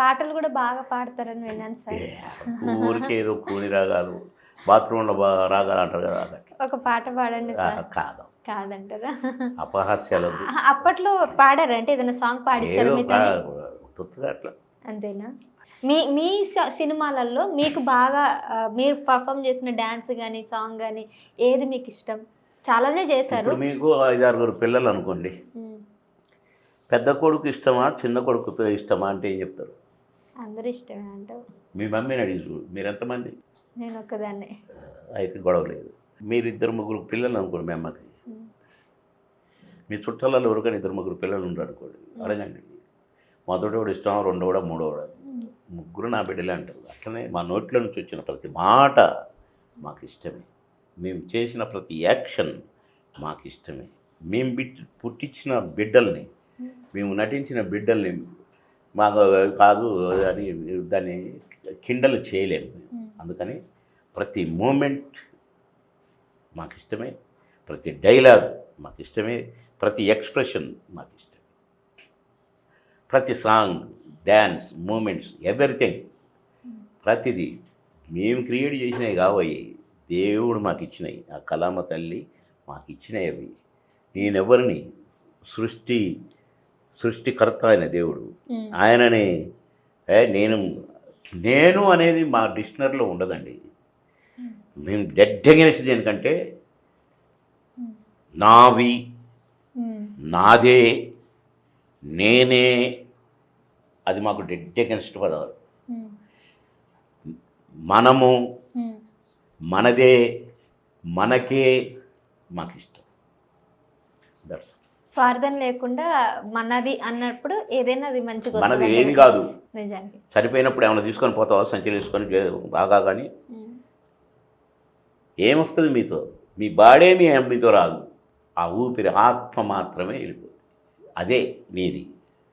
పాటలు కూడా బాగా పాడతారని విన్నాను సార్. ఊరికే ఏదో కూని రాగాలు బాత్రూంలో రాగాలు అంటారు కదా ఒక పాట పాడండి కాదు. కాదంటారా? అపహాస్యాలు అప్పట్లో పాడారంటే ఏదైనా సాంగ్ పాడించారు అట్లా. అంతేనా? మీ మీ సినిమాలలో మీకు బాగా మీరు పర్ఫామ్ చేసిన డ్యాన్స్ కానీ సాంగ్ కానీ ఏది మీకు ఇష్టం? చాలానే చేశారు. మీకు ఐదు ఆరుగురు పిల్లలు అనుకోండి. పెద్ద కొడుకు ఇష్టమా చిన్న కొడుకుతో ఇష్టమా అంటే ఏం చెప్తారు? అందరు ఇష్టమే అంటావు మీ మమ్మీని అడిగి చూడు మీరు ఎంతమంది నేను ఒక్కదాన్నే. అయితే గొడవ లేదు. మీరు ఇద్దరు ముగ్గురు పిల్లలు అనుకోండి మీ అమ్మకి. మీ చుట్టాలలో ఎవరికైనా ఇద్దరు ముగ్గురు పిల్లలు ఉండరు అనుకోండి అడగండి. మొదటోడు ఇష్టం రెండోడా మూడోడా ముగ్గురు నా బిడ్డలే అంటారు. అట్లనే మా నోట్లో నుంచి వచ్చిన ప్రతి మాట మాకు ఇష్టమే. మేము చేసిన ప్రతి యాక్షన్ మాకు ఇష్టమే. మేము బిట్ పుట్టించిన బిడ్డల్ని మేము నటించిన బిడ్డల్ని మాకు కాదు అని దాన్ని కిండలు చేయలేము. అందుకని ప్రతి మూమెంట్ మాకు ఇష్టమే ప్రతి డైలాగ్ మాకు ఇష్టమే ప్రతి ఎక్స్ప్రెషన్ మాకు ఇష్టమే ప్రతి సాంగ్ డ్యాన్స్ మూమెంట్స్ ఎవ్రీథింగ్ ప్రతిదీ మేము క్రియేట్ చేసినవి కావయి దేవుడు మాకు ఇచ్చినాయి ఆ కలామ తల్లి మాకు ఇచ్చినవి అవి నేనెవరిని సృష్టి సృష్టికర్త అయిన దేవుడు. ఆయనని నేను నేను అనేది మా డిక్షనరీలో ఉండదండి. మేము డెడ్ అగెన్స్ట్ దేనికంటే నావి నాదే నేనే అది మాకు డెడ్ అగెన్స్ట్ పదాలు మనము. మనదే మనకే మాకు ఇష్టం దట్స్ స్వార్థం లేకుండా మనది అన్నప్పుడు ఏదైనా అది మంచిగా మనది ఏది కాదు. నిజానికి చనిపోయినప్పుడు ఏమైనా తీసుకొని పోతావా? సంచులు వేసుకొని జే- బాగా కానీ ఏమొస్తుంది మీతో? మీ బాడే మీ మీతో రాదు. ఆ ఊపిరి ఆత్మ మాత్రమే వెళ్ళిపోతుంది. అదే నీది